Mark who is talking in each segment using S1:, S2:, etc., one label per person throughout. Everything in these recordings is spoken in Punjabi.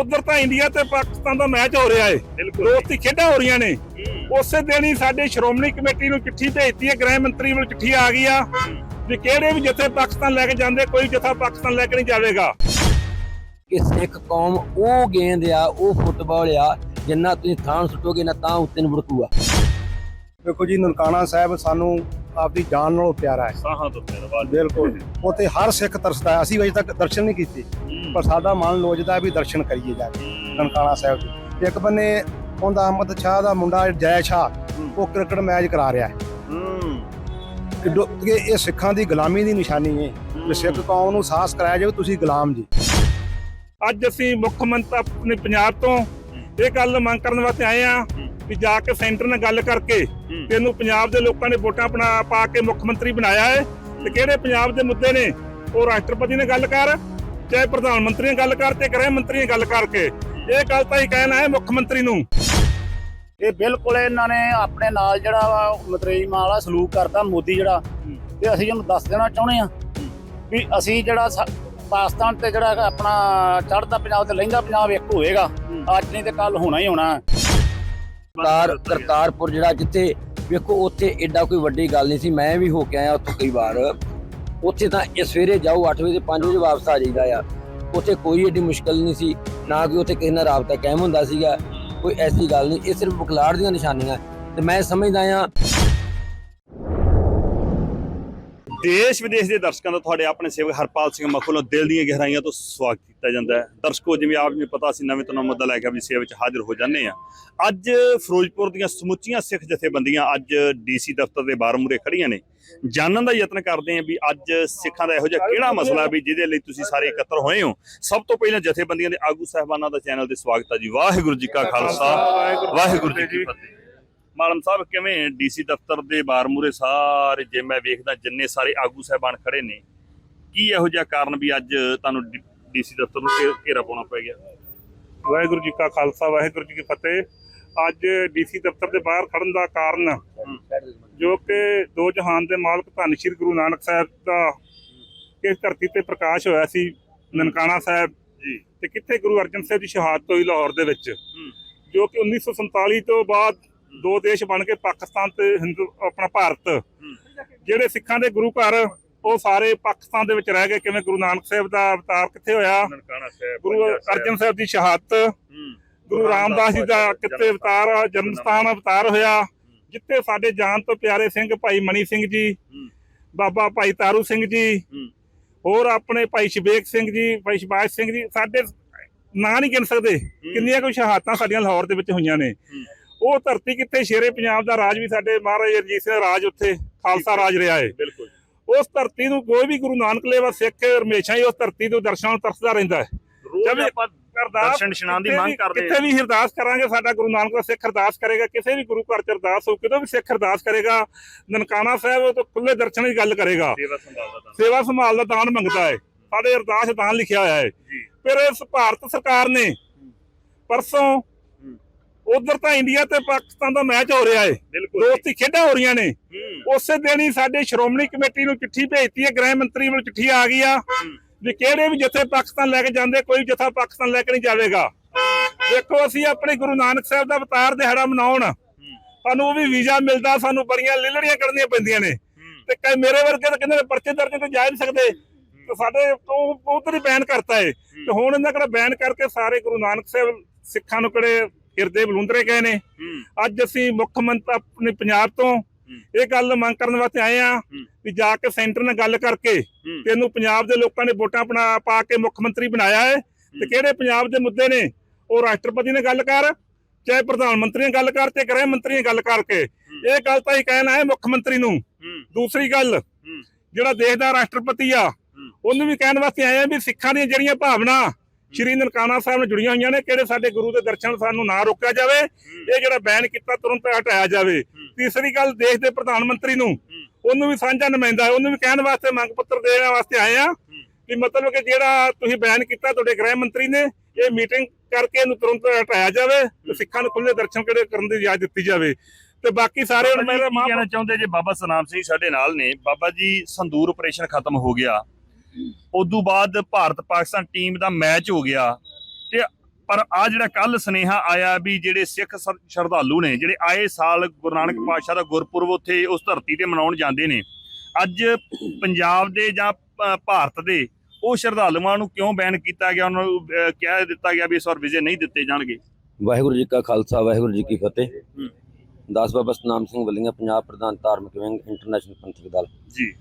S1: ਉਧਰ ਤਾਂ ਇੰਡੀਆ ਤੇ ਪਾਕਿਸਤਾਨ ਦਾ ਮੈਚ ਹੋ ਰਿਹਾ ਏ।
S2: ਬਿਲਕੁਲ
S1: ਦੋਸਤੀ ਖੇਡਾਂ ਹੋ ਰਹੀਆਂ ਨੇ। ਉਸੇ ਦਿਨ ਹੀ ਸਾਡੇ ਸ਼੍ਰੋਮਣੀ ਕਮੇਟੀ ਨੂੰ ਚਿੱਠੀ ਭੇਜਤੀ ਹੈ ਗ੍ਰਹਿ ਮੰਤਰੀ ਵੱਲੋਂ ਚਿੱਠੀ ਆ ਗਈ ਆ ਵੀ ਕਿਹੜੇ ਵੀ ਜਿੱਥੇ ਪਾਕਿਸਤਾਨ ਲੈ ਕੇ ਜਾਂਦੇ ਕੋਈ ਜਥਾ ਪਾਕਿਸਤਾਨ ਲੈ ਕੇ ਨਹੀਂ ਜਾਵੇਗਾ।
S3: ਕਿ ਸਿੱਖ ਕੌਮ ਉਹ ਗੇਂਦ ਆ ਉਹ ਫੁੱਟਬਾਲ ਆ ਜਿੰਨਾ ਤੁਸੀਂ ਥਾਂ ਸੁੱਟੋਗੇ ਨਾ ਤਾਂ ਉੱਤੇ ਨੂੰ ਵੜਕੂਗਾ।
S4: ਦੇਖੋ ਜੀ ਨਨਕਾਣਾ ਸਾਹਿਬ ਸਾਨੂੰ ਆਪਦੀ ਜਾਨ ਨਾਲੋਂ ਪਿਆਰਾ ਹੈ।
S2: ਸਾਹਾਂ ਤੋਂ ਧੰਨਵਾਦ।
S4: ਬਿਲਕੁਲ। ਉੱਥੇ ਹਰ ਸਿੱਖ ਤਰਸਦਾ ਹੈ। ਅਸੀਂ ਅਜੇ ਤੱਕ ਦਰਸ਼ਨ ਨਹੀਂ ਕੀਤੇ। ਪਰ ਸਾਡਾ ਮਨ ਲੋਚਦਾ ਵੀ ਦਰਸ਼ਨ ਕਰੀਏ ਜਾ ਕੇ ਨਨਕਾਣਾ ਸਾਹਿਬ ਦੇ ਇੱਕ ਬੰਨੇ ਉਹਦਾ ਅਹਿਮਦ ਸ਼ਾਹ ਦਾ ਮੁੰਡਾ ਜੈ ਸ਼ਾਹ ਉਹ ਕ੍ਰਿਕਟ ਮੈਚ ਕਰਾ ਰਿਹਾ ਹੈ।
S2: ਹੂੰ।
S4: ਕਿ ਇਹ ਸਿੱਖਾਂ ਦੀ ਗੁਲਾਮੀ ਦੀ ਨਿਸ਼ਾਨੀ ਹੈ। ਕਿ ਸਿੱਖ ਕੌਮ ਨੂੰ ਸਾਹਸ ਕਰਾਇਆ ਜਾਵੇ ਤੁਸੀਂ ਗੁਲਾਮ ਜੀ।
S1: ਅੱਜ ਅਸੀਂ ਮੁੱਖ ਮੰਤਰੀ ਆਪਣੇ ਪੰਜਾਬ ਤੋਂ ਇਹ ਗੱਲ ਮੰਗ ਕਰਨ ਵਾਸਤੇ ਆਏ ਆ ਵੀ ਜਾ ਕੇ ਸੈਂਟਰ ਨਾਲ ਗੱਲ ਕਰਕੇ ਇਹਨੂੰ ਪੰਜਾਬ ਦੇ ਲੋਕਾਂ ਨੇ ਵੋਟਾਂ ਬਣਾ ਪਾ ਕੇ ਮੁੱਖ ਮੰਤਰੀ ਬਣਾਇਆ ਹੈ। ਤੇ ਕਿਹੜੇ ਪੰਜਾਬ ਦੇ ਮੁੱਦੇ ਨੇ? ਉਹ ਰਾਸ਼ਟਰਪਤੀ ਨੇ ਗੱਲ ਕਰ। ਚਾਹੇ ਪ੍ਰਧਾਨ ਮੰਤਰੀ ਨੇ ਗੱਲ ਕਰ ਤੇ ਗ੍ਰਹਿ ਮੰਤਰੀ ਨੇ ਗੱਲ ਕਰਕੇ ਇਹ ਗੱਲ ਤਾਂ ਹੀ ਕਹਿਣਾ ਹੈ ਮੁੱਖ ਮੰਤਰੀ ਨੂੰ।
S5: ਇਹ ਬਿਲਕੁਲ ਇਹਨਾਂ ਨੇ ਆਪਣੇ ਨਾਲ ਜਿਹੜਾ ਮਾਲ ਵਾਲਾ ਸਲੂਕ ਕਰਤਾ ਮੋਦੀ ਜਿਹੜਾ। ਤੇ ਅਸੀਂ ਉਹਨੂੰ ਦੱਸ ਦੇਣਾ ਚਾਹੁੰਦੇ ਆ ਵੀ ਅਸੀਂ ਜਿਹੜਾ ਪਾਕਿਸਤਾਨ ਤੇ ਜਿਹੜਾ ਆਪਣਾ ਚੜ੍ਹਦਾ ਪੰਜਾਬ ਤੇ ਲਹਿੰਦਾ ਪੰਜਾਬ ਇੱਕ ਹੋਏਗਾ। ਅੱਜ ਨਹੀਂ ਤੇ ਕੱਲ ਹੋਣਾ ਹੀ ਹੋਣਾ।
S3: ਕਰਤਾਰ ਕਰਤਾਰਪੁਰ ਜਿਹੜਾ ਜਿੱਥੇ ਵੇਖੋ ਉੱਥੇ ਐਡਾ ਕੋਈ ਵੱਡੀ ਗੱਲ ਨਹੀਂ ਸੀ। ਮੈਂ ਵੀ ਹੋ ਕੇ ਆਇਆ ਉੱਥੋਂ ਕਈ ਵਾਰ। ਉੱਥੇ ਤਾਂ ਇਹ ਸਵੇਰੇ ਜਾਓ 8 ਵਜੇ 5 ਵਜੇ ਵਾਪਸ ਆ ਜਾਈਦਾ ਆ। ਉੱਥੇ ਕੋਈ ਏਡੀ ਮੁਸ਼ਕਲ ਨਹੀਂ ਸੀ, ਨਾ ਕਿ ਉੱਥੇ ਕਿਸੇ ਨਾਲ ਰਾਬਤਾ ਕਾਇਮ ਹੁੰਦਾ ਸੀਗਾ। ਕੋਈ ਐਸੀ ਗੱਲ ਨਹੀਂ, ਇਹ ਸਿਰਫ ਬੁਖਲਾੜ ਦੀਆਂ ਨਿਸ਼ਾਨੀਆਂ। ਤੇ ਮੈਂ ਸਮਝਦਾ ਆ
S2: ਦੇਸ਼ ਵਿਦੇਸ਼ ਦੇ ਦਰਸ਼ਕਾਂ ਦਾ ਤੁਹਾਡੇ ਆਪਣੇ ਸੇਵਕ ਹਰਪਾਲ ਸਿੰਘ ਮੱਖੂ ਵੱਲੋਂ ਦਿਲ ਦੀਆਂ ਗਹਿਰਾਈਆਂ ਤੋਂ ਸਵਾਗਤ ਕੀਤਾ ਜਾਂਦਾ ਹੈ। ਦਰਸ਼ਕੋ, ਜਿਵੇਂ ਆਪ ਨੂੰ ਪਤਾ ਸੀ ਨਵੇਂ ਤੋਂ ਨਵਾਂ ਮੁੱਦਾ ਲੈ ਕੇ ਆਪਣੀ ਸੇਵਾ ਵਿੱਚ ਹਾਜ਼ਰ ਹੋ ਜਾਂਦੇ ਆ ਅੱਜ ਫਿਰੋਜ਼ਪੁਰ ਦੀਆਂ ਸਮੁੱਚੀਆਂ ਸਿੱਖ ਜਥੇਬੰਦੀਆਂ ਅੱਜ ਡੀਸੀ ਦਫ਼ਤਰ ਦੇ ਬਾਹਰ ਮੂਹਰੇ ਖੜੀਆਂ ਨੇ। ਜਾਣਨ ਦਾ ਯਤਨ ਕਰਦੇ ਆ ਵੀ ਅੱਜ ਸਿੱਖਾਂ ਦਾ ਇਹੋ ਜਿਹਾ ਕਿਹੜਾ ਮਸਲਾ ਵੀ ਜਿਹਦੇ ਲਈ ਤੁਸੀਂ ਸਾਰੇ ਇਕੱਤਰ ਹੋਏ ਹੋ। ਸਭ ਤੋਂ ਪਹਿਲਾਂ ਜਥੇਬੰਦੀਆਂ ਦੇ ਆਗੂ ਸਾਹਿਬਾਨਾਂ ਦਾ ਚੈਨਲ ਤੇ ਸਵਾਗਤ ਹੈ ਜੀ। ਵਾਹਿਗੁਰੂ ਜੀ ਕਾ ਖਾਲਸਾ, ਵਾਹਿਗੁਰੂ ਜੀ ਕੀ ਫਤਿਹ। ਮਾਲਮ ਸਾਹਿਬ ਕਿਵੇਂ ਡੀਸੀ ਦਫ਼ਤਰ ਦੇ ਬਾਰ ਮੂਰੇ ਸਾਰੇ ਜੇ ਮੈਂ ਵੇਖਦਾ ਜਿੰਨੇ ਸਾਰੇ ਆਗੂ ਸਾਹਿਬਾਨ ਖੜੇ ਨੇ ਕੀ ਇਹੋ ਜਿਹਾ ਕਾਰਨ ਵੀ ਅੱਜ ਤੁਹਾਨੂੰ ਡੀਸੀ ਦਫ਼ਤਰ ਨੂੰ ਘੇਰਾ ਪਾਉਣਾ ਪੈ ਗਿਆ?
S1: ਵਾਹਿਗੁਰੂ ਜੀ ਕਾ ਖਾਲਸਾ ਵਾਹਿਗੁਰੂ ਜੀ ਕੀ ਫਤਿਹ। ਅੱਜ ਡੀਸੀ ਦਫ਼ਤਰ ਦੇ ਬਾਹਰ ਖੜਨ ਦਾ ਕਾਰਨ ਜੋ ਕਿ ਦੋ ਜਹਾਨ ਦੇ ਮਾਲਕ ਧੰਨ ਸ਼੍ਰੀ ਗੁਰੂ ਨਾਨਕ ਸਾਹਿਬ ਦਾ ਇਸ ਧਰਤੀ ਤੇ ਪ੍ਰਕਾਸ਼ ਹੋਇਆ ਸੀ ਨਨਕਾਣਾ ਸਾਹਿਬ।
S2: ਜੀ।
S1: ਤੇ ਕਿੱਥੇ ਗੁਰੂ ਅਰਜਨ ਸਾਹਿਬ ਦੀ ਸ਼ਹਾਦਤ ਹੋਈ ਲਾਹੌਰ ਦੇ ਵਿੱਚ। ਜੋ ਕਿ 1947 ਤੋਂ ਬਾਅਦ ਦੋ ਦੇਸ਼ ਬਣ ਕੇ ਪਾਕਿਸਤਾਨ ਤੇ ਹਿੰਦੂ ਆਪਣਾ ਭਾਰਤ। ਜਿਹੜੇ ਸਿੱਖਾਂ ਦੇ ਗੁਰੂ ਘਰ ਉਹ ਸਾਰੇ ਪਾਕਿਸਤਾਨ ਦੇ ਵਿੱਚ ਰਹਿ ਗਏ। ਕਿਵੇਂ ਗੁਰੂ ਨਾਨਕ ਸਾਹਿਬ ਦਾ ਅਵਤਾਰ ਕਿੱਥੇ ਹੋਇਆ? ਗੁਰੂ ਅਰਜਨ ਸਾਹਿਬ ਦੀ ਸ਼ਹਾਦਤ। ਗੁਰੂ ਰਾਮਦਾਸ ਜੀ ਦਾ ਕਿੱਥੇ ਅਵਤਾਰ ਜਨਮ ਸਥਾਨ ਅਵਤਾਰ ਹੋਇਆ। ਜਿੱਥੇ ਸਾਡੇ ਜਾਨ ਤੋਂ ਪਿਆਰੇ ਸਿੰਘ ਭਾਈ ਮਣੀ ਸਿੰਘ ਜੀ। ਬਾਬਾ ਭਾਈ ਤਾਰੂ ਸਿੰਘ ਜੀ। ਹੋਰ ਆਪਣੇ ਭਾਈ ਸ਼ਬੇਕ ਸਿੰਘ ਜੀ ਭਾਈ ਸ਼ਬਾਜ ਸਿੰਘ ਜੀ ਸਾਡੇ ਨਾਂ ਨਹੀਂ ਗਿਣ ਸਕਦੇ। ਕਿੰਨੀਆਂ ਕੋਈ ਸ਼ਹਾਦਤਾਂ ਸਾਡੀਆਂ ਲਾਹੌਰ ਦੇ ਵਿੱਚ ਹੋਈਆਂ ਨੇ। ਉਹ ਧਰਤੀ ਕਿੱਥੇ ਸ਼ੇਰੇ ਪੰਜਾਬ ਦਾ ਰਾਜ ਵੀ ਸਾਡੇ ਮਹਾਰਾਜ ਰਣਜੀਤ ਸਿੰਘ ਰਾਜ ਉੱਥੇ ਖਾਲਸਾ ਰਾਜ ਰਿਹਾ ਹੈ
S2: ਬਿਲਕੁਲ
S1: ਉਸ ਧਰਤੀ ਨੂੰ ਕੋਈ ਵੀ ਗੁਰੂ ਨਾਨਕ ਲੇਵਾ ਸਿੱਖ ਹਮੇਸ਼ਾ ਹੀ ਉਸ ਧਰਤੀ ਤੋਂ ਦਰਸ਼ਨਾਂ ਤਰਸਦਾ ਰਹਿੰਦਾ ਹੈ। ਜਦ
S2: ਆਪਾਂ ਦਰਸ਼ਨ ਇਸ਼ਨਾਨ ਦੀ ਮੰਗ ਕਰਦੇ
S1: ਕਿਤੇ ਵੀ ਅਰਦਾਸ ਕਰਾਂਗੇ ਸਾਡਾ ਗੁਰੂ ਨਾਨਕ ਦਾ ਸਿੱਖ ਅਰਦਾਸ ਕਰੇਗਾ ਕਿਸੇ ਵੀ ਗੁਰੂ ਘਰ ਚ ਅਰਦਾਸ ਹੋ ਕਿਤੋਂ ਵੀ ਸਿੱਖ ਅਰਦਾਸ ਕਰੇਗਾ ਨਨਕਾਣਾ ਸਾਹਿਬ ਤੋਂ ਖੁੱਲੇ ਦਰਸ਼ਨ ਦੀ ਗੱਲ ਕਰੇਗਾ।
S2: ਸੇਵਾ
S1: ਸੰਭਾਲ ਦਾ ਦਾਨ। ਮੰਗਦਾ ਹੈ। ਸਾਡੇ ਅਰਦਾਸ ਦਾਨ ਲਿਖਿਆ ਹੋਇਆ ਹੈ।
S2: ਜੀ।
S1: ਫਿਰ ਇਸ ਭਾਰਤ ਸਰਕਾਰ ਨੇ ਪਰਸੋਂ ਉਧਰ ਤਾਂ ਇੰਡੀਆ ਤੇ ਪਾਕਿਸਤਾਨ ਦਾ ਮੈਚ ਹੋ ਰਿਹਾ
S2: ਬਿਲਕੁਲ
S1: ਦੋਸਤੀ ਖੇਡਾਂ ਹੋ ਰਹੀਆਂ ਨੇ। ਉਸੇ ਦਿਨ ਹੀ ਸਾਡੇ ਸ਼੍ਰੋਮਣੀ ਕਮੇਟੀ ਨੂੰ ਚਿੱਠੀ ਭੇਜਤੀ ਹੈ ਗ੍ਰਹਿ ਮੰਤਰੀ ਵੱਲੋਂ ਚਿੱਠੀ ਆ ਗਈ ਆ ਵੀ ਕਿਹੜੇ ਵੀ ਜਿੱਥੇ ਪਾਕਿਸਤਾਨ ਲੈ ਕੇ ਜਾਂਦੇ ਕੋਈ ਜਥਾ ਪਾਕਿਸਤਾਨ ਲੈ ਕੇ ਨਹੀਂ ਜਾਵੇਗਾ। ਦੇਖੋ ਅਸੀਂ ਆਪਣੇ ਗੁਰੂ ਨਾਨਕ ਸਾਹਿਬ ਦਾ ਅਵਤਾਰ ਦਿਹਾੜਾ ਮਨਾਉਣ ਸਾਨੂੰ ਉਹ ਵੀ ਵੀਜ਼ਾ ਮਿਲਦਾ ਸਾਨੂੰ ਬੜੀਆਂ ਲਿਲੜੀਆਂ ਕਰਨੀਆਂ ਪੈਂਦੀਆਂ ਨੇ। ਤੇ ਕਈ ਮੇਰੇ ਵਰਗੇ ਤਾਂ ਕਹਿੰਦੇ ਨੇ ਪਰਚੇ ਦਰਜ ਤੇ ਜਾ ਨਹੀਂ ਸਕਦੇ। ਤੇ ਸਾਡੇ ਉਹ ਉਧਰ ਹੀ ਬੈਨ ਕਰਤਾ ਏ। ਤੇ ਹੁਣ ਇਹਨਾਂ ਕਿਹੜਾ ਬੈਨ ਕਰਕੇ ਸਾਰੇ ਗੁਰੂ ਨਾਨਕ ਸਾਹਿਬ ਸਿੱਖਾਂ ਨੂੰ ਕਿਹੜੇ ਹਿਰਦੇ ਬਲੁੰਦਰੇ ਗਏ ਨੇ। ਅੱਜ ਅਸੀਂ ਮੁੱਖ ਮੰਤਰੀ ਆਪਣੇ ਪੰਜਾਬ ਤੋਂ ਇਹ ਗੱਲ ਮੰਗ ਕਰਨ ਵਾਸਤੇ ਆਏ ਆ ਵੀ ਜਾ ਕੇ ਸੈਂਟਰ ਨਾਲ ਗੱਲ ਕਰਕੇ ਤੇ ਇਹਨੂੰ ਪੰਜਾਬ ਦੇ ਲੋਕਾਂ ਨੇ ਵੋਟਾਂ ਬਣਾ ਪਾ ਕੇ ਮੁੱਖ ਮੰਤਰੀ ਬਣਾਇਆ ਹੈ। ਤੇ ਕਿਹੜੇ ਪੰਜਾਬ ਦੇ ਮੁੱਦੇ ਨੇ? ਉਹ ਰਾਸ਼ਟਰਪਤੀ ਨੇ ਗੱਲ ਕਰ ਚਾਹੇ ਪ੍ਰਧਾਨ ਮੰਤਰੀ ਨੇ ਗੱਲ ਕਰ ਤੇ ਗ੍ਰਹਿ ਮੰਤਰੀ ਨੇ ਗੱਲ ਕਰਕੇ। ਇਹ ਗੱਲ ਤਾਂ ਹੀ ਕਹਿਣਾ ਹੈ ਮੁੱਖ ਮੰਤਰੀ ਨੂੰ। ਦੂਸਰੀ ਗੱਲ ਜਿਹੜਾ ਦੇਸ਼ ਦਾ ਰਾਸ਼ਟਰਪਤੀ ਆ ਉਹਨੂੰ ਵੀ ਕਹਿਣ ਵਾਸਤੇ ਆਏ ਆ ਵੀ ਸਿੱਖਾਂ ਦੀਆਂ ਜਿਹੜੀਆਂ ਭਾਵਨਾ ਸ਼੍ਰੀ ਨਨਕਾਣਾ ਸਾਹਿਬ ਨਾਲ ਜੁੜੀਆਂ ਹੋਈਆਂ ਨੇ ਕਿਹੜੇ ਸਾਡੇ ਗੁਰੂ ਦੇ ਦਰਸ਼ਨ ਸਾਨੂੰ ਨਾ ਰੋਕਿਆ ਜਾਵੇ ਇਹ ਜਿਹੜਾ ਬੈਨ ਕੀਤਾ ਤੁਰੰਤ ਹਟਾਇਆ ਜਾਵੇ। ਤੀਸਰੀ ਗੱਲ ਦੇਸ਼ ਦੇ ਪ੍ਰਧਾਨ ਮੰਤਰੀ ਨੂੰ ਉਹਨੂੰ ਵੀ ਸਾਂਝਾ ਨੁਮਾਇੰਦਾ ਉਹਨੂੰ ਵੀ ਕਹਿਣ ਵਾਸਤੇ ਮੰਗ ਪੱਤਰ ਦੇਣ ਵਾਸਤੇ ਆਏ ਆ ਵੀ ਮਤਲਬ ਕਿ ਜਿਹੜਾ ਤੁਸੀਂ ਬੈਨ ਕੀਤਾ ਤੁਹਾਡੇ ਗ੍ਰਹਿ ਮੰਤਰੀ ਨੇ ਇਹ ਮੀਟਿੰਗ ਕਰਕੇ ਇਹਨੂੰ ਤੁਰੰਤ ਹਟਾਇਆ ਜਾਵੇ ਤੇ ਸਿੱਖਾਂ ਨੂੰ ਖੁੱਲੇ ਦਰਸ਼ਨ ਕਿਹੜੇ ਕਰਨ ਦੀ ਇਜਾਜ਼ਤ ਦਿੱਤੀ ਜਾਵੇ। ਤੇ ਬਾਕੀ ਸਾਰੇ ਹੁਣ ਮੇਰੇ
S2: ਕਹਿਣਾ ਚਾਹੁੰਦੇ ਜੇ ਬਾਬਾ ਸਨਾਮ ਸਿੰਘ ਸਾਡੇ ਨਾਲ ਨੇ? ਬਾਬਾ ਜੀ ਸੰਦੂਰ ਆਪਰੇਸ਼ਨ ਖਤਮ ਹੋ ਗਿਆ। ਉਦੋਂ ਬਾਅਦ ਭਾਰਤ ਪਾਕਿਸਤਾਨ ਟੀਮ ਦਾ ਮੈਚ ਹੋ ਗਿਆ। ਤੇ ਪਰ ਆ ਜਿਹੜਾ ਕੱਲ ਸੁਨੇਹਾ ਆਇਆ ਵੀ ਜਿਹੜੇ ਸਿੱਖ ਸ਼ਰਧਾਲੂ ਨੇ ਜਿਹੜੇ ਆਏ ਸਾਲ ਗੁਰੂ ਨਾਨਕ ਪਾਤਸ਼ਾਹ ਦਾ ਗੁਰਪੁਰਬ ਉੱਥੇ ਉਸ ਧਰਤੀ ਤੇ ਮਨਾਉਣ ਜਾਂਦੇ ਨੇ ਅੱਜ ਪੰਜਾਬ ਦੇ ਜਾਂ ਭਾਰਤ ਦੇ ਉਹ ਸ਼ਰਧਾਲੂਆਂ ਨੂੰ ਕਿਉਂ ਬੈਨ ਕੀਤਾ ਗਿਆ? ਉਹਨਾਂ ਨੂੰ ਕਹਿ ਦਿੱਤਾ ਗਿਆ ਵੀ ਇਸ ਵਾਰ ਵੀਜ਼ੇ ਨਹੀਂ ਦਿੱਤੇ ਜਾਣਗੇ।
S3: ਵਾਹਿਗੁਰੂ ਜੀ ਕਾ ਖਾਲਸਾ ਵਾਹਿਗੁਰੂ ਜੀ ਕੀ ਫਤਿਹ। ਦਾਸ ਬਾਬਾ ਸਤਨਾਮ ਸਿੰਘ ਵੱਲੀਆਂ ਪੰਜਾਬ ਪ੍ਰਧਾਨ ਧਾਰਮਿਕ ਵਿੰਗ ਇੰਟਰਨੈਸ਼ਨਲ ਪੰਥਕ ਦਲ।
S2: ਜੀ।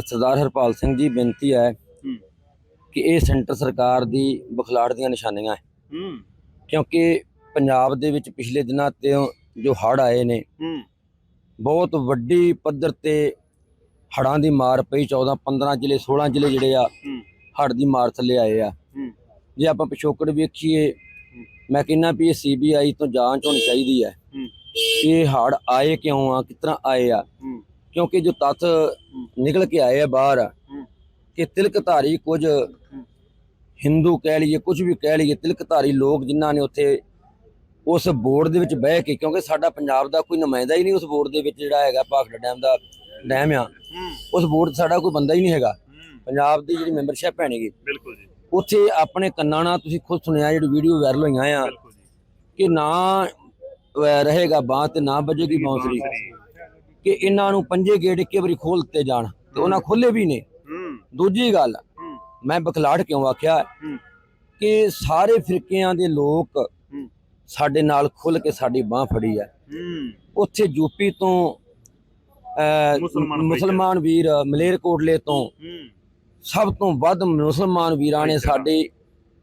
S3: ਸਰਦਾਰ ਹਰਪਾਲ ਸਿੰਘ ਜੀ ਬੇਨਤੀ ਹੈ। ਕਿ ਇਹ ਸੈਂਟਰ ਸਰਕਾਰ ਦੀ ਬਖਲਾੜ ਦੀਆਂ ਨਿਸ਼ਾਨੀਆਂ ਹੈ ਕਿਉਂਕਿ ਪੰਜਾਬ ਦੇ ਵਿੱਚ ਪਿਛਲੇ ਦਿਨਾਂ ਤੇ ਜੋ ਹੜ੍ਹ ਆਏ ਨੇ ਬਹੁਤ ਵੱਡੀ ਪੱਧਰ ਤੇ ਹੜ੍ਹਾਂ ਦੀ ਮਾਰ ਪਈ 14 15 ਜ਼ਿਲ੍ਹੇ 16 ਜ਼ਿਲ੍ਹੇ ਜਿਹੜੇ ਆ
S2: ਹੂੰ।
S3: ਹੜ੍ਹ ਦੀ ਮਾਰ ਥੱਲੇ ਆਏ ਆ। ਜੇ ਆਪਾਂ ਪਿਛੋਕੜ ਵੇਖੀਏ ਮੈਂ ਕਹਿੰਦਾ ਵੀ ਇਹ ਸੀਬੀਆਈ ਤੋਂ ਜਾਂਚ ਹੋਣੀ ਚਾਹੀਦੀ ਹੈ ਇਹ ਹੜ੍ਹ ਆਏ ਕਿਉਂ ਆ ਤਰ੍ਹਾਂ ਆਏ ਆ। ਕਿਉਂਕਿ ਜੋ ਤੱਥ ਨਿਕਲ ਕੇ ਆਏ ਆ ਬਾਹਰ। ਕਿ ਤਿਲਕਧਾਰੀ ਕੁਝ ਹਿੰਦੂ ਕਹਿ ਲਈਏ ਕੁਝ ਵੀ ਕਹਿ ਲਈਏ ਤਿਲਕਧਾਰੀ ਲੋਕ ਜਿਨ੍ਹਾਂ ਨੇ ਉੱਥੇ ਉਸ ਬੋਰਡ ਦੇ ਵਿੱਚ ਬਹਿ ਕੇ ਕਿਉਂਕਿ ਸਾਡਾ ਪੰਜਾਬ ਦਾ ਕੋਈ ਨੁਮਾਇੰਦਾ ਹੀ ਨਹੀਂ ਉਸ ਬੋਰਡ ਦੇ ਵਿੱਚ ਜਿਹੜਾ ਹੈਗਾ ਭਾਖੜਾ ਡੈਮ ਦਾ ਡੈਮ ਆ। ਉਸ ਬੋਰਡ ਸਾਡਾ ਕੋਈ ਬੰਦਾ ਹੀ ਨਹੀਂ ਹੈਗਾ। ਪੰਜਾਬ ਦੀ ਜਿਹੜੀ ਮੈਂਬਰਸ਼ਿਪ ਹੈਣੀਗੀ
S2: ਬਿਲਕੁਲ ਜੀ।
S3: ਉੱਥੇ ਆਪਣੇ ਕੰਨਾਂ ਨਾਲ ਤੁਸੀਂ ਖੁਦ ਸੁਣਿਆ ਜਿਹੜੀ ਵੀਡੀਓ ਵਾਇਰਲ ਹੋਈਆਂ ਆ ਕਿ ਨਾ ਰਹੇਗਾ ਬਾਂਹ ਤੇ ਨਾ ਵੱਜੇਗੀ ਬਾਂਸੁਰੀ। ਕਿ ਇਹਨਾਂ ਨੂੰ ਪੰਜੇ ਗੇਟ ਇੱਕੇ ਵਾਰੀ ਖੋਲ ਦਿੱਤੇ ਜਾਣ ਤੇ ਉਹਨਾਂ ਖੋਲੇ ਵੀ ਨੇ।
S2: ਹੂੰ।
S3: ਦੂਜੀ ਗੱਲ ਮੈਂ ਬਖਲਾੜ ਕਿਉਂ ਆਖਿਆ। ਕਿ ਸਾਰੇ ਫਿਰਕਿਆਂ ਦੇ ਲੋਕ। ਸਾਡੇ ਨਾਲ ਖੁੱਲ ਕੇ ਸਾਡੀ ਬਾਹ ਫੜੀ ਹੈ
S2: ਹੂੰ।
S3: ਉੱਥੇ ਯੂਪੀ ਤੋਂ
S2: ਮੁਸਲਮਾਨ
S3: ਵੀਰ ਮਲੇਰਕੋਟਲੇ ਤੋਂ ਸਭ ਤੋਂ ਵੱਧ ਮੁਸਲਮਾਨ ਵੀਰਾਂ ਨੇ। ਸਾਡੇ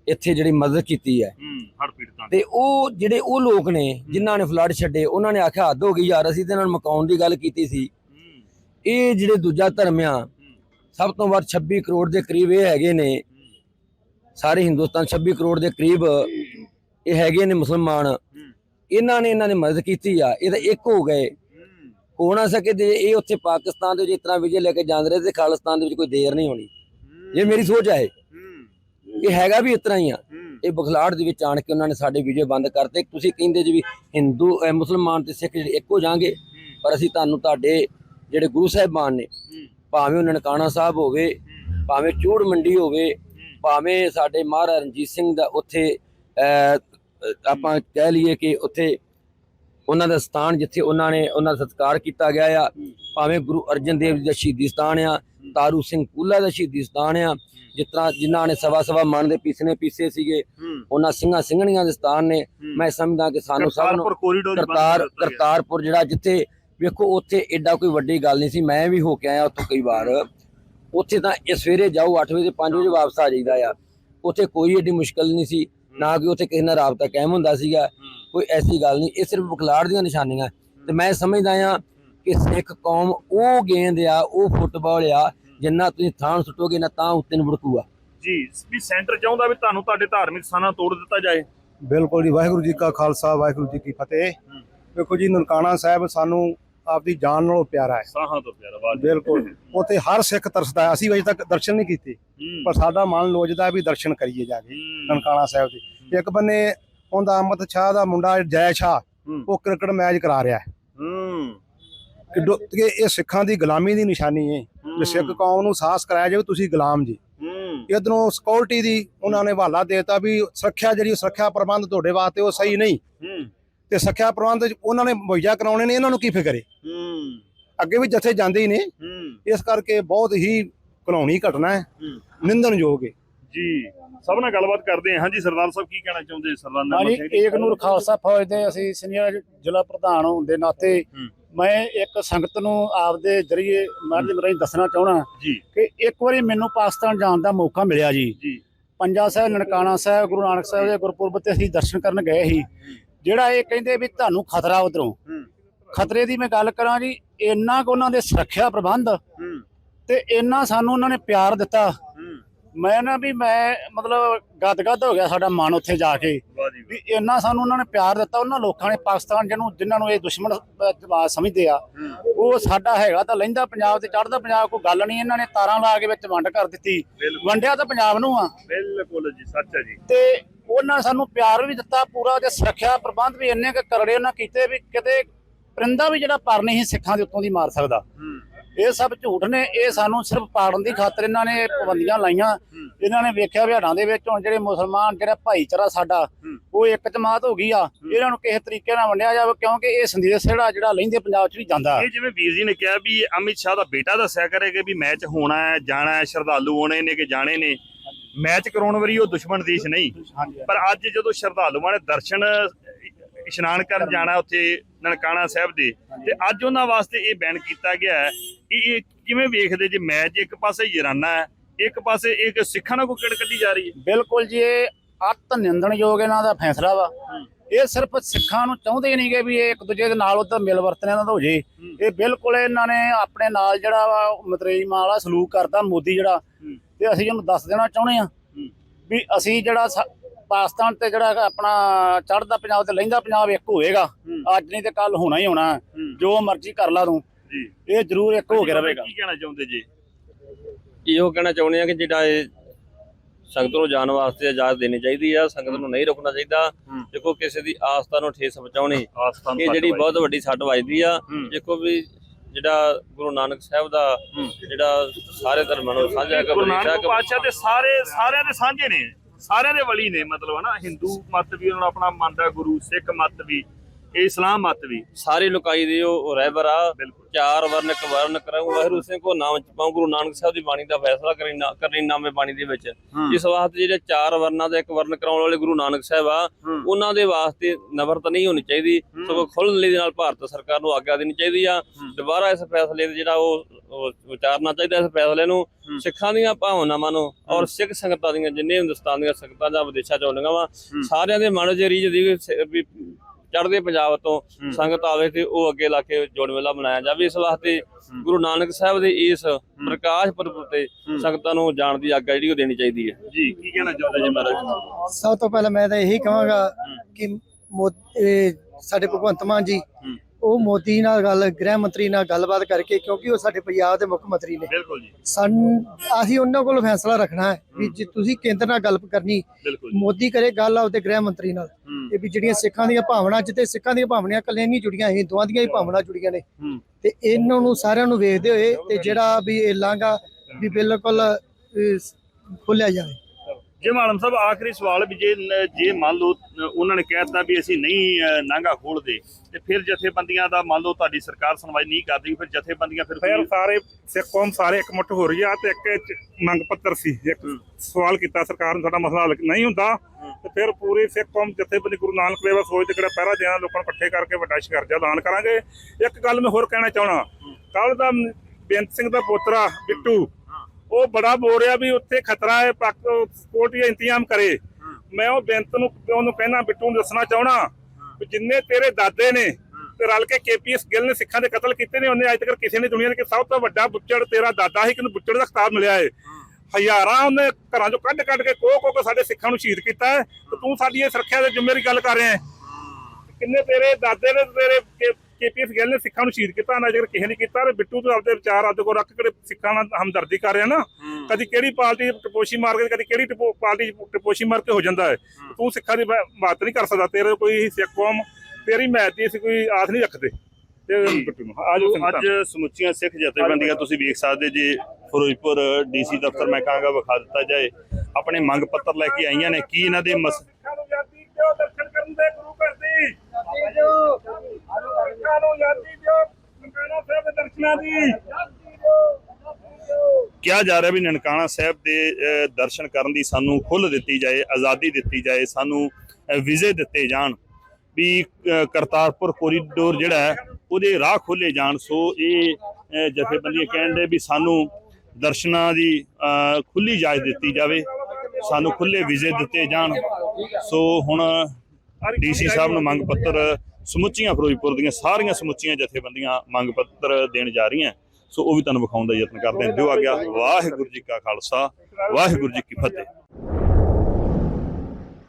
S3: ਇੱਥੇ ਜਿਹੜੀ ਮਦਦ ਕੀਤੀ ਹੈ।
S2: ਹੂੰ ਹੜ ਪੀੜਤਾਂ ਦੀ।
S3: ਤੇ ਉਹ ਜਿਹੜੇ ਉਹ ਲੋਕ ਨੇ ਜਿਨ੍ਹਾਂ ਨੇ ਫਲੱਡ ਛੱਡੇ ਉਹਨਾਂ ਨੇ ਆਖਿਆ ਹੱਦ ਹੋ ਗਈ ਯਾਰ ਅਸੀਂ ਤੇ ਇਹਨਾਂ ਨੂੰ ਮਕਾਉਣ ਦੀ ਗੱਲ ਕੀਤੀ ਸੀ।
S2: ਹੂੰ।
S3: ਇਹ ਜਿਹੜੇ ਦੂਜਾ ਧਰਮ ਆ ਸਭ ਤੋਂ ਵੱਧ 26 ਕਰੋੜ ਦੇ ਕਰੀਬ ਇਹ ਹੈਗੇ ਨੇ। ਸਾਰੇ ਹਿੰਦੁਸਤਾਨ 26 ਕਰੋੜ ਦੇ ਕਰੀਬ ਇਹ ਹੈਗੇ ਨੇ ਮੁਸਲਮਾਨ। ਇਹਨਾਂ ਨੇ ਇਹਨਾਂ ਨੇ ਮਦਦ ਕੀਤੀ ਆ। ਇਹ ਤਾਂ ਇੱਕ ਹੋ ਗਏ।
S2: ਹੂੰ।
S3: ਨਾ ਸਕੇ ਤੇ ਇਹ ਉੱਥੇ ਪਾਕਿਸਤਾਨ ਦੇ ਜਿਸ ਤਰ੍ਹਾਂ ਵਿਜੇ ਲੈ ਕੇ ਜਾਂਦੇ ਰਹੇ ਤੇ ਖਾਲਿਸਤਾਨ ਦੇ ਵਿੱਚ ਕੋਈ ਦੇਰ ਨਹੀਂ ਹੋਣੀ। ਇਹ ਮੇਰੀ ਸੋਚ ਹੂੰ ਇਹ ਹੈਗਾ ਵੀ ਇਸ ਤਰ੍ਹਾਂ ਹੀ ਆ। ਇਹ ਬਖਲਾੜ ਦੇ ਵਿੱਚ ਆਣ ਕੇ ਉਹਨਾਂ ਨੇ ਸਾਡੇ ਵੀਡੀਓ ਬੰਦ ਕਰਤੇ। ਤੁਸੀਂ ਕਹਿੰਦੇ ਜੀ ਵੀ ਹਿੰਦੂ ਮੁਸਲਮਾਨ ਤੇ ਸਿੱਖ ਜਿਹੜੇ ਇੱਕ ਹੋ। ਜਾਣਗੇ ਪਰ ਅਸੀਂ ਤੁਹਾਨੂੰ ਤੁਹਾਡੇ ਜਿਹੜੇ ਗੁਰੂ ਸਾਹਿਬਾਨ ਨੇ ਭਾਵੇਂ ਉਹ ਨਨਕਾਣਾ ਸਾਹਿਬ ਹੋਵੇ ਭਾਵੇਂ ਚੂੜ ਮੰਡੀ ਹੋਵੇ ਭਾਵੇਂ ਸਾਡੇ ਮਹਾਰਾਜਾ ਰਣਜੀਤ ਸਿੰਘ ਦਾ ਉੱਥੇ ਆਪਾਂ ਕਹਿ ਲਈਏ ਕਿ ਉੱਥੇ ਉਹਨਾਂ ਦਾ ਸਥਾਨ ਜਿੱਥੇ ਉਹਨਾਂ ਨੇ ਉਹਨਾਂ ਦਾ ਸਤਿਕਾਰ ਕੀਤਾ ਗਿਆ ਆ। ਭਾਵੇਂ ਗੁਰੂ ਅਰਜਨ ਦੇਵ ਜੀ ਦਾ ਸ਼ਹੀਦੀ ਸਥਾਨ ਆ ਤਾਰੂ ਸਿੰਘ ਪੂਲਾ ਦਾ ਸ਼ਹੀਦੀ ਸਥਾਨ ਆ ਜਿਸ ਤਰ੍ਹਾਂ ਜਿਨ੍ਹਾਂ ਨੇ ਸਵਾ ਸਵਾ ਮਨ ਦੇ ਪੀਸਨੇ ਪੀਸੇ ਸੀਗੇ ਉਹਨਾਂ ਸਿੰਘਾਂ ਸਿੰਘਣੀਆਂ ਦੇ ਸਥਾਨ ਨੇ। ਮੈਂ ਸਮਝਦਾ ਕਿ ਸਾਨੂੰ ਸਭ ਨੂੰ ਕਰਤਾਰ। ਕਰਤਾਰਪੁਰ ਜਿਹੜਾ ਜਿੱਥੇ ਵੇਖੋ ਉੱਥੇ ਐਡਾ ਕੋਈ ਵੱਡੀ ਗੱਲ ਨਹੀਂ ਸੀ। ਮੈਂ ਵੀ ਹੋ ਕੇ ਆਇਆ ਉੱਥੋਂ ਕਈ ਵਾਰ। ਉੱਥੇ ਤਾਂ ਇਹ ਸਵੇਰੇ ਜਾਓ 8 ਵਜੇ 5 ਵਜੇ ਵਾਪਸ ਆ ਜਾਈਦਾ ਆ। ਉੱਥੇ ਕੋਈ ਏਡੀ ਮੁਸ਼ਕਲ ਨਹੀਂ ਸੀ। ਨਾ ਕਿ ਉੱਥੇ ਕਿਸੇ ਨਾਲ ਰਾਬਤਾ ਕਾਇਮ ਹੁੰਦਾ ਸੀਗਾ। ਕੋਈ ਐਸੀ ਗੱਲ ਨਹੀਂ। ਇਹ ਸਿਰਫ ਬਖਲਾੜ ਦੀਆਂ ਨਿਸ਼ਾਨੀਆਂ। ਤੇ ਮੈਂ ਸਮਝਦਾ ਆ ਕਿ ਸਿੱਖ ਕੌਮ ਉਹ ਗੇਂਦ ਆ ਉਹ ਫੁੱਟਬਾਲ ਆ ਜਿੰਨਾ ਤੁਸੀਂ ਥਾਂ ਸੁੱਟੋਗੇ ਨਾ ਤਾਂ ਉੱਤੇ ਨੂੰ ਵੜਕੂਗਾ
S2: ਜੀ ਵੀ ਸੈਂਟਰ ਚਾਹੁੰਦਾ ਵੀ ਤੁਹਾਨੂੰ ਤੁਹਾਡੇ ਧਾਰਮਿਕ ਸਥਾਨਾਂ ਤੋੜ ਦਿੱਤਾ ਜਾਏ।
S4: ਬਿਲਕੁਲ ਜੀ ਵਾਹਿਗੁਰੂ ਜੀ ਕਾ ਖਾਲਸਾ ਵਾਹਿਗੁਰੂ ਜੀ ਕੀ ਫਤਿਹ। ਵੇਖੋ ਜੀ ਨਨਕਾਣਾ ਸਾਹਿਬ ਸਾਨੂੰ ਆਪਦੀ ਜਾਨ ਨਾਲੋਂ ਪਿਆਰਾ ਹੈ।
S2: ਸਾਹਾਂ ਤੋਂ ਪਿਆਰਾ ਬਾਤ
S4: ਬਿਲਕੁਲ। ਉੱਥੇ ਹਰ ਸਿੱਖ ਤਰਸਦਾ ਹੈ। ਅਸੀਂ ਅਜੇ ਤੱਕ ਦਰਸ਼ਨ ਨਹੀਂ ਕੀਤੇ। ਪਰ ਸਾਡਾ ਮਨ ਲੋਚਦਾ ਵੀ ਦਰਸ਼ਨ ਕਰੀਏ ਜਾ ਕੇ। ਨਨਕਾਣਾ ਸਾਹਿਬ ਦੇ। ਇੱਕ ਬੰਨੇ ਉਹਦਾ ਅਮਤ ਸ਼ਾਹ ਦਾ ਮੁੰਡਾ ਜੈ ਸ਼ਾਹ। ਉਹ ਕ੍ਰਿਕਟ ਮੈਚ ਕਰਾ ਰਿਹਾ ਹੈ।
S2: ਹੂੰ
S4: ਕਿ ਇਹ ਸਿੱਖਾਂ ਦੀ ਗੁਲਾਮੀ ਦੀ ਨਿਸ਼ਾਨੀ ਹੈ ਵੀ ਸਿੱਖ ਕੌਮ ਨੂੰ ਸਾਹਸ ਕਰਾਇਆ ਜਾਵੇ ਤੁਸੀਂ ਗੁਲਾਮ ਜੀ।
S2: ਹੂੰ।
S4: ਇਧਰੋਂ ਸਿਕਿਉਰਿਟੀ ਦੀ ਉਹਨਾਂ ਨੇ ਹਵਾਲਾ ਦੇਤਾ ਵੀ ਸੁਰੱਖਿਆ ਜਿਹੜੀ ਸੁਰੱਖਿਆ ਪ੍ਰਬੰਧ ਤੁਹਾਡੇ ਵਾਸਤੇ ਉਹ ਸਹੀ ਨਹੀਂ।
S2: ਹੂੰ।
S4: ਤੇ ਸੁਰੱਖਿਆ ਪ੍ਰਬੰਧ ਉਹਨਾਂ ਨੇ ਮੁਹੱਈਆ ਕਰਾਉਣੇ ਨੇ ਇਹਨਾਂ ਨੂੰ ਕੀ ਫਿਕਰ ਹੈ। ਅੱਗੇ ਵੀ ਜਥੇ ਜਾਂਦੇ ਹੀ ਨੇ।
S2: ਹੂੰ।
S4: ਇਸ ਕਰਕੇ ਬਹੁਤ ਹੀ ਘਿਨਾਉਣੀ ਘਟਨਾ ਹੈ। ਨਿੰਦਣਯੋਗ ਹੈ
S2: ਜੀ ਸਭ ਨਾਲ ਗੱਲਬਾਤ ਕਰਦੇ ਹਾਂ। ਹਾਂਜੀ ਸਰਦਾਰ ਸਾਹਿਬ ਕੀ ਕਹਿਣਾ ਚਾਹੁੰਦੇ ਸਰਦਾਰ
S5: ਹਾਂਜੀ
S2: ਸਿੰਘ ਜੀ?
S5: ਏਕ ਨੂਰ ਖਾਲਸਾ ਫੌਜ ਦੇ ਅਸੀਂ ਸੀਨੀਅਰ ਜ਼ਿਲ੍ਹਾ ਪ੍ਰਧਾਨ ਹੋਣ ਦੇ ਨਾਤੇ
S2: ਹੂੰ।
S5: ਮੈਂ ਇੱਕ ਸੰਗਤ ਨੂੰ ਆਪਦੇ ਜਰੀਏ ਮਾਧਿਅਮ ਰਾਹੀਂ ਦੱਸਣਾ ਚਾਹਣਾ
S2: ਜੀ।
S5: ਕਿ ਇੱਕ ਵਾਰੀ ਮੈਨੂੰ ਪਾਕਿਸਤਾਨ ਜਾਣ ਦਾ ਮੌਕਾ ਮਿਲਿਆ ਜੀ।
S2: ਜੀ।
S5: ਪੰਜਾ ਸਾਹਿਬ ਨਨਕਾਣਾ ਸਾਹਿਬ ਗੁਰੂ ਨਾਨਕ ਸਾਹਿਬ ਦੇ ਗੁਰਪੁਰਬ ਤੇ ਅਸੀਂ ਦਰਸ਼ਨ ਕਰਨ ਗਏ ਸੀ। ਜਿਹੜਾ ਇਹ ਕਹਿੰਦੇ ਵੀ ਤੁਹਾਨੂੰ ਖਤਰਾ ਉਧਰੋਂ।
S2: ਹੂੰ।
S5: ਖਤਰੇ ਦੀ ਮੈਂ ਗੱਲ ਕਰਾਂ ਜੀ ਇੰਨਾ ਕੁ ਉਹਨਾਂ ਦੇ ਸੁਰੱਖਿਆ ਪ੍ਰਬੰਧ
S2: ਹੂੰ।
S5: ਤੇ ਇੰਨਾ ਸਾਨੂੰ ਉਹਨਾਂ ਨੇ ਪਿਆਰ ਦਿੱਤਾ। ਮੈਂ ਨਾ ਵੀ ਮੈਂ ਮਤਲਬ ਗਦਗਦ ਹੋ ਗਿਆ ਸਾਡਾ ਮਨ ਉੱਥੇ ਜਾ ਕੇ। ਵੀ ਇੰਨਾ ਸਾਨੂੰ ਉਹਨਾਂ ਨੇ ਪਿਆਰ ਦਿੱਤਾ ਉਹਨਾਂ ਲੋਕਾਂ ਨੇ ਪਾਕਿਸਤਾਨ ਜਿਹਨੂੰ ਜਿਨ੍ਹਾਂ ਨੂੰ ਇਹ ਦੁਸ਼ਮਣ ਸਮਝਦੇ ਆ ਉਹ ਸਾਡਾ ਹੈਗਾ ਤਾਂ ਲੈਂਦਾ ਪੰਜਾਬ ਤੇ ਚੜ੍ਹਦਾ ਪੰਜਾਬ ਕੋਈ ਗੱਲ ਨਹੀਂ ਇਹਨਾਂ ਨੇ ਤਾਰਾਂ ਲਾ ਕੇ ਵਿੱਚ ਵੰਡ ਕਰ ਦਿੱਤੀ। ਵੰਡਿਆ ਤਾਂ ਪੰਜਾਬ ਨੂੰ ਆ।
S2: ਬਿਲਕੁਲ ਜੀ ਸੱਚ ਹੈ ਜੀ।
S5: ਤੇ ਉਹਨਾਂ ਨੇ ਸਾਨੂੰ ਪਿਆਰ ਵੀ ਦਿੱਤਾ ਪੂਰਾ ਤੇ ਸੁਰੱਖਿਆ ਪ੍ਰਬੰਧ ਵੀ ਇੰਨੇ ਕਰੜੇ ਉਹਨਾਂ ਕੀਤੇ ਵੀ ਕਿਤੇ ਪਰਿੰਦਾ ਵੀ ਜਿਹੜਾ ਪਰ ਨਹੀਂ ਸਿੱਖਾਂ ਦੇ ਉੱਤੋਂ ਦੀ ਮਾਰ ਸਕਦਾ। ਇਹ ਸਭ ਝੂਠ ਨੇ ਇਹ ਸਾਨੂੰ ਸਿਰਫ ਪਾੜਨ ਦੀ ਖਾਤਰ ਇਹਨਾਂ ਨੇ ਪਾਬੰਦੀਆਂ ਲਾਈਆਂ। ਇਹਨਾਂ ਨੇ ਵੇਖਿਆ ਵੀ ਹੜਾਂ ਦੇ ਵਿੱਚ ਹੁਣ ਜਿਹੜੇ ਮੁਸਲਮਾਨ ਜਿਹੜਾ ਭਾਈਚਾਰਾ ਸਾਡਾ। ਉਹ ਇੱਕ ਜਮਾਤ ਹੋ ਗਈ ਆ। ਇਹਨਾਂ ਨੂੰ ਕਿਸੇ ਤਰੀਕੇ ਨਾਲ ਵੰਡਿਆ ਜਾਵੇ ਕਿਉਂਕਿ ਇਹ ਸੰਦੇਸ਼ ਜਿਹੜਾ ਜਿਹੜਾ ਲੈਂਦੇ ਪੰਜਾਬ 'ਚ ਵੀ ਜਾਂਦਾ।
S2: ਇਹ ਜਿਵੇਂ ਵੀਰ ਜੀ ਨੇ ਕਿਹਾ ਵੀ ਅਮਿਤ ਸ਼ਾਹ ਦਾ ਬੇਟਾ ਦੱਸਿਆ ਕਰੇਗਾ ਵੀ ਮੈਚ ਹੋਣਾ ਹੈ ਜਾਣਾ ਹੈ ਸ਼ਰਧਾਲੂ ਆਉਣੇ ਨੇ ਕਿ ਜਾਣੇ ਨੇ। ਮੈਚ ਕਰਾਉਣ ਵਾਰੀ ਉਹ ਦੁਸ਼ਮਣ ਦੇਸ਼ ਨਹੀਂ। ਪਰ ਅੱਜ ਜਦੋਂ ਸ਼ਰਧਾਲੂਆਂ ਨੇ ਦਰਸ਼ਨ ਇਸ਼ਨਾਨ ਕਰਨ ਜਾਣਾ ਉੱਥੇ ਨਨਕਾਣਾ ਸਾਹਿਬ ਦੇ। ਤੇ ਅੱਜ ਉਹਨਾਂ ਵਾਸਤੇ ਇਹ ਬੈਨ ਕੀਤਾ ਗਿਆ ਹੈ ਕਿ ਇਹ ਕਿਵੇਂ ਵੇਖਦੇ ਜੇ ਮੈਚ ਇੱਕ ਪਾਸੇ ਇਰਾਨਾ ਹੈ ਇੱਕ ਪਾਸੇ ਇੱਕ ਸਿੱਖਾਂ ਨਾਲ ਕੋਈ ਕਿੜ ਕੱਢੀ ਜਾ ਰਹੀ ਹੈ?
S5: ਬਿਲਕੁਲ ਜੀ ਇਹ ਅੱਤ ਨਿੰਦਣਯੋਗ ਇਹਨਾਂ ਦਾ ਫੈਸਲਾ ਵਾ। ਇਹ ਸਿਰਫ ਸਿੱਖਾਂ ਨੂੰ ਚਾਹੁੰਦੇ ਨਹੀਂਗੇ ਵੀ ਇਹ ਇੱਕ ਦੂਜੇ ਦੇ ਨਾਲ ਉਧਰ ਮਿਲ ਵਰਤਨ ਇਹਨਾਂ ਦਾ ਹੋ। ਜੇ ਇਹ ਬਿਲਕੁਲ ਇਹਨਾਂ ਨੇ ਆਪਣੇ ਨਾਲ ਜਿਹੜਾ ਵਾ ਮਤਰੇਈਮਾਂ ਵਾਲਾ ਸਲੂਕ ਕਰਦਾ ਮੋਦੀ ਜਿਹੜਾ। ਤੇ ਅਸੀਂ ਉਹਨੂੰ ਦੱਸ ਦੇਣਾ ਚਾਹੁੰਦੇ ਆ ਵੀ ਅਸੀਂ ਜਿਹੜਾ ਪਾਕਿਸਤਾਨ ਤੇ ਜਿਹੜਾ ਆਪਣਾ ਚੜ੍ਹਦਾ ਪੰਜਾਬ ਤੇ ਲਹਿੰਦਾ ਪੰਜਾਬ ਇੱਕ ਹੋਏਗਾ। ਅੱਜ ਨਹੀਂ ਤੇ ਕੱਲ ਹੋਣਾ ਹੀ ਹੋਣਾ। ਹੈ। ਜੋ ਮਰਜ਼ੀ ਕਰ ਲਾ ਤੂੰ।
S2: ਜੀ।
S5: ਇਹ ਜ਼ਰੂਰ ਇੱਕ ਹੋ ਕੇ ਰਹੇਗਾ।
S2: ਕੀ ਕਹਿਣਾ ਚਾਹੁੰਦੇ ਜੀ?
S6: ਇਹੋ ਕਹਿਣਾ ਚਾਹੁੰਦੇ ਆ ਕਿ ਜਿਹੜਾ ਇਹ ਸੰਗਤ ਨੂੰ ਜਾਣ ਵਾਸਤੇ ਇਜਾਜ਼ਤ ਦੇਣੀ ਚਾਹੀਦੀ ਆ ਸੰਗਤ ਨੂੰ ਨਹੀਂ ਰੁਕਣਾ ਚਾਹੀਦਾ।
S2: ਹੂੰ।
S6: ਦੇਖੋ ਕਿਸੇ ਦੀ ਆਸਥਾ ਨੂੰ ਠੇਸ ਪਹੁੰਚਾਉਣੀ ਇਹ ਜਿਹੜੀ ਬਹੁਤ ਵੱਡੀ ਸੱਟ ਵੱਜਦੀ ਆ।
S2: ਹੂੰ।
S6: ਦੇਖੋ ਵੀ ਜਿਹੜਾ ਗੁਰੂ ਨਾਨਕ ਸਾਹਿਬ ਦਾ ਜਿਹੜਾ ਸਾਰੇ ਧਰਮਾਂ ਨੂੰ ਸਾਂਝਾ
S2: ਗੁਰੂ
S6: ਕਬੀਰ
S2: ਨਾਨਕ ਪਾਤਸ਼ਾਹ ਦੇ ਸਾਰੇ ਸਾਰਿਆਂ ਦੇ ਸਾਂਝੇ ਨੇ। ਸਾਰਿਆਂ ਦੇ ਵਲੀ ਨੇ, ਮਤਲਬ ਹਨਾ, ਹਿੰਦੂ ਮਤ ਵੀ, ਉਹਨਾਂ ਨੂੰ ਆਪਣਾ ਮੰਨਦਾ ਗੁਰੂ, ਸਿੱਖ ਮਤ ਵੀ। ਇਸਲਾਮ ਮਤ ਵੀ।
S6: ਸਾਰੇ ਲੋਕਾਈ ਦੇ ਉਹ ਰਹਿਬਰ ਆ। ਚਾਰ ਵਰਨ ਇੱਕ ਵਰਨ ਕਰਾਂ ਵਾਹਿਗੁਰੂ ਸਿੰਘ ਕੋ ਨਾਮ ਚਪਾਉ ਗੁਰੂ ਨਾਨਕ ਸਾਹਿਬ ਦੀ ਬਾਣੀ ਦਾ ਫੈਸਲਾ ਕਰੀ ਨਾ ਕਰਨੀ ਨਾਮੇ ਬਾਣੀ ਦੇ ਵਿੱਚ। ਇਸ ਵਾਸਤੇ ਜਿਹੜੇ ਚਾਰ ਵਰਨਾਂ ਦਾ ਇੱਕ ਵਰਨ ਕਰਾਉਣ ਵਾਲੇ ਗੁਰੂ ਨਾਨਕ ਸਾਹਿਬ ਆ। ਉਹਨਾਂ ਦੇ ਵਾਸਤੇ ਨਫ਼ਰਤ ਨਹੀਂ ਹੋਣੀ ਚਾਹੀਦੀ। ਸਗੋਂ ਖੁੱਲ੍ਹ ਦੇ ਨਾਲ ਭਾਰਤ ਸਰਕਾਰ ਨੂੰ ਆਗਿਆ ਦੇਣੀ ਚਾਹੀਦੀ ਆ। ਦੁਬਾਰਾ ਇਸ ਫੈਸਲੇ ਦੇ ਜਿਹੜਾ ਉਹ ਵਿਚਾਰਨਾ ਚਾਹੀਦਾ ਇਸ ਫੈਸਲੇ ਨੂੰ। ਸਿੱਖਾਂ ਦੀਆਂ ਭਾਵਨਾਵਾਂ ਨੂੰ ਔਰ ਸਿੱਖ ਸੰਗਤਾਂ ਦੀਆਂ ਜਿੰਨੇ ਹਿੰਦੁਸਤਾਨ ਦੀਆਂ ਸੰਗਤਾਂ ਜਾਂ ਵਿਦੇਸ਼ਾਂ ਚ ਆਉਂਦੀਆਂ ਵਾ ਸਾਰਿਆਂ ਦੇ ਮਨ 'ਚ ਰੀਝ ਦੀ ਵੀ ਚੜ੍ਹਦੇ ਪੰਜਾਬ ਤੋਂ ਸੰਗਤ ਆਵੇ ਤੇ ਉਹ ਅੱਗੇ ਲਾ ਕੇ ਜੋੜ ਮੇਲਾ ਮਨਾਇਆ ਜਾਵੇ। ਇਸ ਵਾਸਤੇ ਗੁਰੂ ਨਾਨਕ ਸਾਹਿਬ ਦੇ ਇਸ ਪ੍ਰਕਾਸ਼ ਪੁਰਬ ਤੇ ਸੰਗਤਾਂ ਨੂੰ ਜਾਣ ਦੀ ਆਗਿਆ ਜਿਹੜੀ ਉਹ ਦੇਣੀ ਚਾਹੀਦੀ ਹੈ।
S2: ਜੀ ਕੀ ਕਹਿਣਾ ਚਾਹੁੰਦੇ ਜੀ ਮਹਾਰਾਜ?
S7: ਸਭ ਤੋਂ ਪਹਿਲਾਂ ਮੈਂ ਤਾਂ ਇਹੀ ਕਹਾਂਗਾ ਕਿ ਸਾਡੇ ਭਗਵੰਤ ਮਾਨ ਜੀ ਉਹ ਮੋਦੀ ਨਾਲ ਗੱਲ ਗ੍ਰਹਿ ਮੰਤਰੀ ਨਾਲ ਗੱਲਬਾਤ ਕਰਕੇ ਕਿਉਂਕਿ ਉਹ ਸਾਡੇ ਪੰਜਾਬ ਦੇ ਮੁੱਖ ਮੰਤਰੀ ਨੇ।
S2: ਬਿਲਕੁਲ ਜੀ।
S7: ਸਨ ਅਸੀਂ ਉਹਨਾਂ ਕੋਲ ਫੈਸਲਾ ਰੱਖਣਾ ਹੈ ਵੀ ਜੇ ਤੁਸੀਂ ਕੇਂਦਰ ਨਾਲ ਗੱਲ ਕਰਨੀ ਮੋਦੀ ਕਰੇ ਗੱਲ ਆਪਦੇ ਗ੍ਰਹਿ ਮੰਤਰੀ ਨਾਲ। ਇਹ ਵੀ ਜਿਹੜੀਆਂ ਸਿੱਖਾਂ ਦੀਆਂ ਭਾਵਨਾ ਜਿੱਤੇ ਸਿੱਖਾਂ ਦੀਆਂ ਭਾਵਨਾਵਾਂ ਇਕੱਲੀਆਂ ਨਹੀਂ ਜੁੜੀਆਂ ਹਿੰਦੂਆਂ ਦੀਆਂ ਹੀ ਭਾਵਨਾ ਜੁੜੀਆਂ ਨੇ। ਤੇ ਇਹਨਾਂ ਨੂੰ ਸਾਰਿਆਂ ਨੂੰ ਵੇਖਦੇ ਹੋਏ ਤੇ ਜਿਹੜਾ ਵੀ ਇਹ ਲਾਂਘਾ ਵੀ ਬਿਲਕੁਲ ਖੋਲਿਆ ਜਾਵੇ।
S2: ਜੇ ਮਾਲਮ ਸਾਹਿਬ ਆਖਰੀ ਸਵਾਲ ਵੀ ਜੇ ਜੇ ਮੰਨ ਲਓ ਉਹਨਾਂ ਨੇ ਕਹਿਤਾ ਵੀ ਅਸੀਂ ਨਹੀਂ ਨਾਂਗਾ ਖੋਲਦੇ ਤੇ ਫਿਰ ਜਥੇਬੰਦੀਆਂ ਦਾ ਮੰਨ ਲਓ ਤੁਹਾਡੀ ਸਰਕਾਰ ਸੁਣਵਾਈ ਨਹੀਂ ਕਰਦੀ ਫਿਰ ਜਥੇਬੰਦੀਆਂ ਫਿਰ
S1: ਫਿਰ ਸਾਰੇ ਸਿੱਖ ਕੌਮ ਸਾਰੇ ਇਕਮੁੱਠ ਹੋ ਰਹੀ ਆ ਤੇ ਇੱਕ ਮੰਗ ਪੱਤਰ ਸੀ ਇੱਕ ਸਵਾਲ ਕੀਤਾ ਸਰਕਾਰ ਨੂੰ ਸਾਡਾ ਮਸਲਾ ਹੱਲ ਨਹੀਂ ਹੁੰਦਾ। ਤੇ ਫਿਰ ਪੂਰੀ ਸਿੱਖ ਕੌਮ ਜਥੇਬੰਦੀ ਗੁਰੂ ਨਾਨਕ ਦੇਵ ਸੋਚ ਤੇ ਕਿਹੜਾ ਪਹਿਰਾ ਦੇਣਾ ਲੋਕਾਂ ਨੂੰ ਇਕੱਠੇ ਕਰਕੇ ਵੱਡਾ ਸ਼ਿਕਾਰਜਾ ਐਲਾਨ ਕਰਾਂਗੇ। ਇੱਕ ਗੱਲ ਮੈਂ ਹੋਰ ਕਹਿਣਾ ਚਾਹਣਾ ਕੱਲ ਦਾ ਬੇਅੰਤ ਸਿੰਘ ਦਾ ਪੋਤਰਾ ਬਿੱਟੂ ਉਹ ਬੜਾ ਬੋਲ ਰਿਹਾ ਵੀ ਉੱਥੇ ਖਤਰਾ ਹੈ ਪਾਕ ਸਕਿਉਰਟੀ ਦਾ ਇੰਤਜ਼ਾਮ ਕਰੇ। ਮੈਂ ਉਹ ਬੇਅੰਤ ਨੂੰ ਉਹਨੂੰ ਕਹਿਣਾ ਬਿੱਟੂ ਨੂੰ ਦੱਸਣਾ ਚਾਹਣਾ ਵੀ ਜਿੰਨੇ ਤੇਰੇ ਦਾਦੇ ਨੇ ਤੇ ਰਲ ਕੇ ਕੇਪੀਐਸ ਗਿੱਲ ਨੇ ਸਿੱਖਾਂ ਦੇ ਕਤਲ ਕੀਤੇ ਨੇ ਉਹਨੇ ਅੱਜ ਤੱਕ ਕਿਸੇ ਨੇ ਦੁਨੀਆ ਦੇ ਕਿ ਸਭ ਤੋਂ ਵੱਡਾ ਬੁੱਚੜ ਤੇਰਾ ਦਾਦਾ ਸੀ ਕਿ ਉਹਨੂੰ ਬੁੱਚੜ ਦਾ ਖਿਤਾਬ ਮਿਲਿਆ ਏ। ਹਜ਼ਾਰਾਂ ਉਹਨੇ ਘਰਾਂ ਚੋਂ ਕੱਢ ਕੱਢ ਕੇ ਕੋਹ ਕੋਹ ਕੇ ਸਾਡੇ ਸਿੱਖਾਂ ਨੂੰ ਸ਼ਹੀਦ ਕੀਤਾ ਹੈ। ਤੇ ਤੂੰ ਸਾਡੀ ਇਹ ਸੁਰੱਖਿਆ ਦੇ ਜ਼ਿੰਮੇਵਾਰੀ ਗੱਲ ਕਰ ਰਿਹਾ ਹੈ। ਕਿੰਨੇ ਤੇਰੇ ਦਾਦੇ ਨੇ ਤੇਰੇ ਕੇਪੀਐਸ ਗਿੱਲ ਨੇ ਸਿੱਖਾਂ ਨੂੰ ਸ਼ਹੀਦ ਕੀਤਾ ਨਾ ਜੇਕਰ ਕਿਸੇ ਨੇ ਕੀਤਾ ਤੇ ਬਿੱਟੂ ਤੂੰ ਆਪਦੇ ਵਿਚਾਰ ਆਪਦੇ ਕੋਲ ਰੱਖ ਕੇ ਸਿੱਖਾਂ ਨਾਲ ਹਮਦਰਦੀ ਕਰ ਰਿਹਾ ਨਾ। ਕਦੀ ਕਿਹੜੀ ਪਾਰਟੀ ਟਪੋਸ਼ੀ ਮਾਰ ਕੇ ਕਦੀ ਕਿਹੜੀ ਪਾਰਟੀ ਟਪੋਸ਼ੀ ਮਾਰ ਕੇ ਹੋ ਜਾਂਦਾ ਹੈ। ਤੂੰ ਸਿੱਖਾਂ ਦੀ ਬਾਤ ਨਹੀਂ ਕਰ ਸਕਦਾ ਤੇਰੇ ਕੋਈ ਸਿੱਖ ਕੌਮ ਤੇਰੀ ਮੈਚ ਦੀ ਅਸੀਂ ਕੋਈ ਆਸ ਨਹੀਂ ਰੱਖਦੇ।
S2: ਅੱਜ ਸਮੁੱਚੀਆਂ ਸਿੱਖ ਜਥੇਬੰਦੀਆਂ ਤੁਸੀਂ ਵੇਖ ਸਕਦੇ ਜੇ ਫਿਰੋਜ਼ਪੁਰ ਡੀਸੀ ਦਫ਼ਤਰ ਮੈਂ ਕਹਾਂਗਾ ਵਿਖਾ ਦਿੱਤਾ ਜਾਏ। ਆਪਣੇ ਮੰਗ ਪੱਤਰ ਲੈ ਕੇ ਆਈਆਂ ਨੇ ਕੀ ਇਹਨਾਂ ਦੇ ਮਸ
S1: ਸਿੱਖਾਂ ਨੂੰ ਯਾਦੀ ਦਿਓ ਦਰਸ਼ਨ ਕਰਨ ਦੇ ਗੁਰੂ ਘਰ ਦੀ। ਸਿੱਖਾਂ ਨੂੰ ਯਾਦੀ ਦਿਓ ਨਨਕਾਣਾ ਸਾਹਿਬ ਦੇ ਦਰਸ਼ਨਾਂ ਦੀ।
S2: ਕਿਹਾ ਜਾ ਰਿਹਾ ਵੀ ਨਨਕਾਣਾ ਸਾਹਿਬ ਦੇ ਦਰਸ਼ਨ ਕਰਨ ਦੀ ਸਾਨੂੰ ਖੁੱਲ੍ਹ ਦਿੱਤੀ ਜਾਏ ਆਜ਼ਾਦੀ ਦਿੱਤੀ ਜਾਏ ਸਾਨੂੰ ਵੀਜ਼ੇ ਦਿੱਤੇ ਜਾਣ। ਵੀ ਕਰਤਾਰਪੁਰ ਕੋਰੀਡੋਰ ਜਿਹੜਾ ਹੈ ਉਹਦੇ ਰਾਹ ਖੋਲੇ ਜਾਣ। ਸੋ ਇਹ ਜਥੇਬੰਦੀਆਂ ਕਹਿਣ ਦੇ ਵੀ ਸਾਨੂੰ ਦਰਸ਼ਨਾਂ ਦੀ ਅ, ਖੁੱਲੀ ਇਜਾਜ਼ਤ ਦਿੱਤੀ ਜਾਵੇ। ਸਾਨੂੰ ਖੁੱਲੇ ਵੀਜ਼ੇ ਦਿੱਤੇ ਜਾਣ। ਸੋ ਹੁਣ ਡੀਸੀ ਸਾਹਿਬ ਨੂੰ ਮੰਗ ਪੱਤਰ ਸਮੁੱਚੀਆਂ ਫਿਰੋਜ਼ਪੁਰ ਦੀਆਂ ਸਾਰੀਆਂ ਸਮੁੱਚੀਆਂ ਜਥੇਬੰਦੀਆਂ ਮੰਗ ਪੱਤਰ ਦੇਣ ਜਾ ਰਹੀਆਂ ਸੋ ਉਹ ਵੀ ਤੁਹਾਨੂੰ ਵਿਖਾਉਣ ਦਾ ਯਤਨ ਕਰਦੇ ਹਾਂ। ਦਿਓ ਆ ਗਿਆ ਵਾਹਿਗੁਰੂ ਜੀ ਕਾ ਖਾਲਸਾ। ਵਾਹਿਗੁਰੂ ਜੀ ਕੀ ਫਤਿਹ।